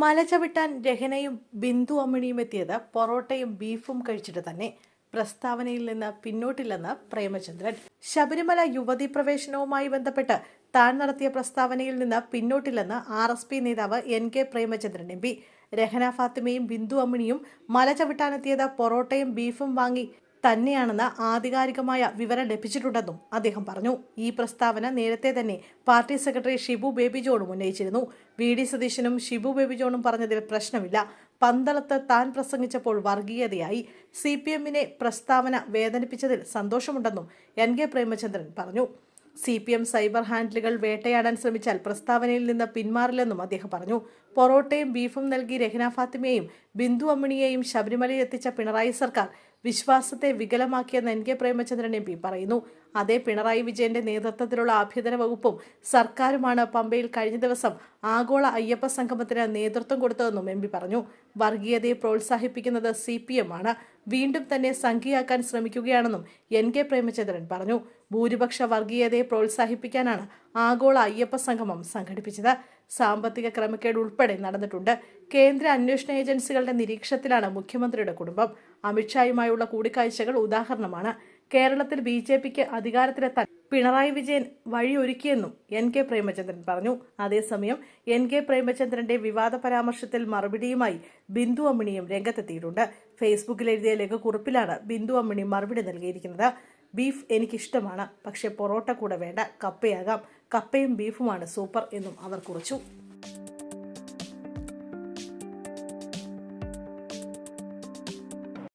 മല ചവിട്ടാൻ രഹനയും ബിന്ദു അമ്മിണിയും എത്തിയത് പൊറോട്ടയും ബീഫും കഴിച്ചിട്ട് തന്നെ പ്രസ്താവനയിൽ നിന്ന് പിന്നോട്ടില്ലെന്ന് പ്രേമചന്ദ്രൻ. ശബരിമല യുവതി പ്രവേശനവുമായി ബന്ധപ്പെട്ട് താൻ നടത്തിയ പ്രസ്താവനയിൽ നിന്ന് പിന്നോട്ടില്ലെന്ന് ആർ എസ് പി നേതാവ് N K Premachandran M P. Rahana ഫാത്തിമയും Bindu അമ്മിണിയും മല ചവിട്ടാനെത്തിയത് പൊറോട്ടയും ബീഫും വാങ്ങി തന്നെയാണെന്ന് ആധികാരികമായ വിവരം ലഭിച്ചിട്ടുണ്ടെന്നും അദ്ദേഹം പറഞ്ഞു. ഈ പ്രസ്താവന നേരത്തെ തന്നെ പാർട്ടി സെക്രട്ടറി ഷിബു ബേബി ജോണും ഉന്നയിച്ചിരുന്നു. വി. ഡി. സതീശനും ഷിബു ബേബി ജോണും പറഞ്ഞതിൽ പ്രശ്നമില്ല. പന്തളത്ത് താൻ പ്രസംഗിച്ചപ്പോൾ വർഗീയതയായി. സി. പി. എമ്മിനെ പ്രസ്താവന വേദനിപ്പിച്ചതിൽ സന്തോഷമുണ്ടെന്നും എൻ. കെ. പ്രേമചന്ദ്രൻ പറഞ്ഞു. സി. പി. എം സൈബർ ഹാൻഡിലുകൾ വേട്ടയാടാൻ ശ്രമിച്ചാൽ പ്രസ്താവനയിൽ നിന്ന് പിന്മാറില്ലെന്നും അദ്ദേഹം പറഞ്ഞു. പൊറോട്ടയും ബീഫും നൽകി രഹ്ന ഫാത്തിമയെയും ബിന്ദു അമ്മിണിയെയും ശബരിമലയിൽ എത്തിച്ച പിണറായി സർക്കാർ വിശ്വാസത്തെ വികലമാക്കിയെന്ന് N K Premachandran M P പറയുന്നു. അതേ പിണറായി വിജയന്റെ നേതൃത്വത്തിലുള്ള ആഭ്യന്തര വകുപ്പും സർക്കാരുമാണ് പമ്പയിൽ കഴിഞ്ഞ ദിവസം ആഗോള അയ്യപ്പ സംഗമത്തിന് നേതൃത്വം കൊടുത്തതെന്നും എം പി പറഞ്ഞു. വർഗീയതയെ പ്രോത്സാഹിപ്പിക്കുന്നത് സി പി എം ആണ്. വീണ്ടും തന്നെ സംഖ്യയാക്കാൻ ശ്രമിക്കുകയാണെന്നും എൻ കെ പ്രേമചന്ദ്രൻ പറഞ്ഞു. ഭൂരിപക്ഷ വർഗീയതയെ പ്രോത്സാഹിപ്പിക്കാനാണ് ആഗോള അയ്യപ്പ സംഗമം സംഘടിപ്പിച്ചത്. സാമ്പത്തിക ക്രമക്കേട് ഉൾപ്പെടെ നടന്നിട്ടുണ്ട്. കേന്ദ്ര അന്വേഷണ ഏജൻസികളുടെ നിരീക്ഷണത്തിലാണ് മുഖ്യമന്ത്രിയുടെ കുടുംബം. അമിത്ഷായുമായുള്ള കൂടിക്കാഴ്ചകൾ ഉദാഹരണമാണ്. കേരളത്തിൽ ബി ജെ പിക്ക് അധികാരത്തിലെത്താൻ പിണറായി വിജയൻ വഴിയൊരുക്കിയെന്നും എൻ കെ പ്രേമചന്ദ്രൻ പറഞ്ഞു. അതേസമയം എൻ കെ പ്രേമചന്ദ്രന്റെ വിവാദ പരാമർശത്തിൽ മറുപടിയുമായി ബിന്ദു അമ്മിണിയും രംഗത്തെത്തിയിട്ടുണ്ട്. ഫേസ്ബുക്കിൽ എഴുതിയ ലഘുക്കുറിപ്പിലാണ് ബിന്ദു അമ്മിണി മറുപടി നൽകിയിരിക്കുന്നത്. ബീഫ് എനിക്കിഷ്ടമാണ് പക്ഷേ പൊറോട്ട കൂടെ വേണ്ട കപ്പയാകാം. കപ്പയും ബീഫുമാണ് സൂപ്പർ എന്നും അവർ കുറിച്ചു.